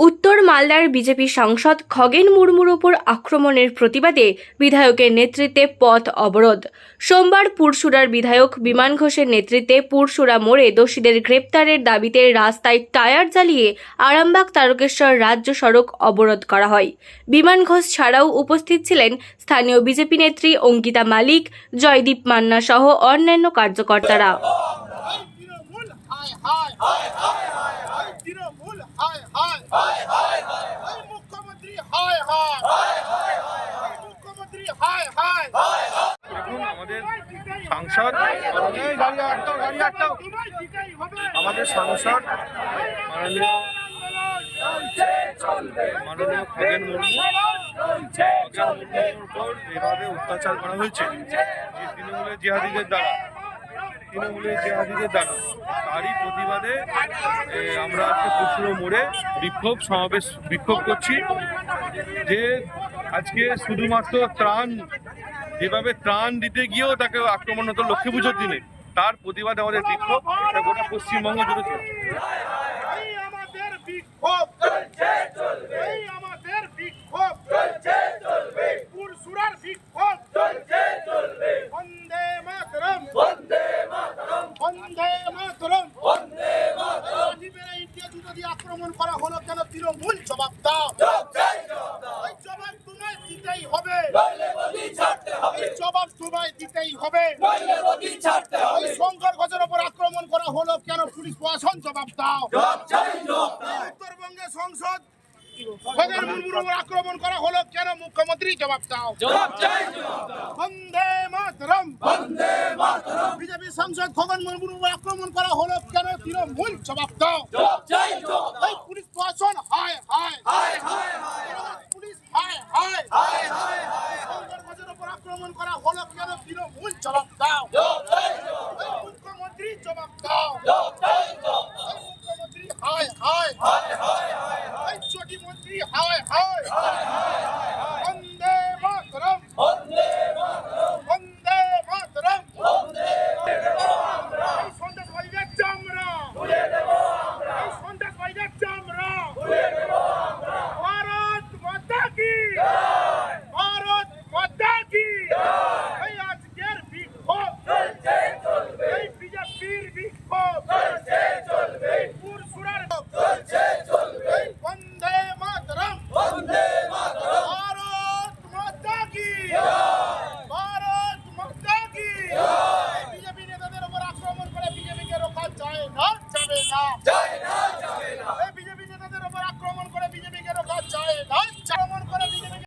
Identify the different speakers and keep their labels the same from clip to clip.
Speaker 1: উত্তর মালদার বিজেপি সাংসদ খগেন মুর্মুর ওপর আক্রমণের প্রতিবাদে বিধায়কের নেতৃত্বে পথ অবরোধ সোমবার পুরসুরার বিধায়ক বিমান ঘোষের নেতৃত্বে পুরসুরা মোড়ে দোষীদের গ্রেপ্তারের দাবিতে রাস্তায় টায়ার জ্বালিয়ে আরামবাগ তারকেশ্বর রাজ্য সড়ক অবরোধ করা হয় বিমান ঘোষ ছাড়াও উপস্থিত ছিলেন স্থানীয় বিজেপি নেত্রী অঙ্কিতা মালিক জয়দীপ মান্না সহ অন্যান্য কার্যকর্তারা
Speaker 2: তৃণমূল হায় হায় হায় হায় হায় হায় তৃণমূল হায় হায় হায় হায় হায় হায় মুখ্যমন্ত্রী হায় হায় হায় হায় হায় মুখ্যমন্ত্রী হায় হায়
Speaker 3: দেখুন আমাদের সাংসদ আমাদের সাংসদ যেভাবে অত্যাচার করা হয়েছে। যে তৃণমূলের জেহাদিদের দ্বারা, তৃণমূলের জেহাদিদের দ্বারা, তারই প্রতিবাদে আমরা আজকে পশুর মোড়ে বিক্ষোভ সমাবেশ, বিক্ষোভ করছি। যে আজকে শুধুমাত্র ত্রাণ যেভাবে ত্রাণ দিতে গিয়েও তাকে আক্রমণ হতো লক্ষ্মী পুজোর দিনে তার প্রতিবাদে আমাদের বিক্ষোভ এটা গোটা পশ্চিমবঙ্গ জুড়ে চলছে।
Speaker 2: আক্রমণ করা হলো কেন? তৃণমূল জবাব দাও দিতেই হবে। জবাব তোমায় দিতেই হবে। এই শঙ্কর গজের ওপর আক্রমণ করা হলো কেন? পুলিশ প্রশাসন জবাব দাও। উত্তরবঙ্গে সংসদ খগেন মুর্মুর ওপর আক্রমণ করা হলো কেন? মুখ্যমন্ত্রী জবাব দাও। বন্দে মাতরম। বন্দে মাতরম। বিজেপি সাংসদ খগেন মুর্মুর উপর আক্রমণ করা হলো কেন? তৃণমূল জবাব দাও পুলিশ প্রশাসন হায় হায় হায় হায় পুলিশ হায় হায় হায় হায় শঙ্কর গজের ওপর আক্রমণ করা হলো কেন তৃণমূল জবাব দাও এই মুখ্যমন্ত্রী জবাব দাও এই মুখ্যমন্ত্রী হায় হায় হায় হায় এই চটি মন্ত্রী হায় হায় বন্দে মাতরম বন্দে মাতরম বন্দে মাতরম এই সন্ত্রাসবাদীদের চামড়া এই সন্ত্রাসবাদীদের চামড়া ভারত মাতা কি ভারত মাতা কি এই আজকের বিক্ষোভ এই বিজেপির বিক্ষোভ এই পুরসুরার এই বন্দে মাতরম ভারত মাতা কি ভারত মাতা কি বিজেপি নেতাদের উপর আক্রমণ করে বিজেপিকে রোখা যায় না যাবে না এই বিজেপি নেতাদের উপর আক্রমণ করে বিজেপিকে রোখা যায় না আক্রমণ করে বিজেপিকে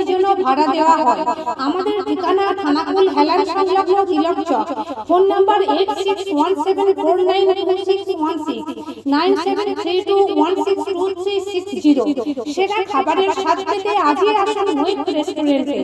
Speaker 4: ভাড়া দেওয়া হয়। আমাদের ঠিকানা থানাকুল হেলার সংলগ্ন Tilak Chak. Phone number eight six one seven four nine two one six nine seven three two one six খাবারের স্বাদ আজই আসুন রেস্টুরেন্টে।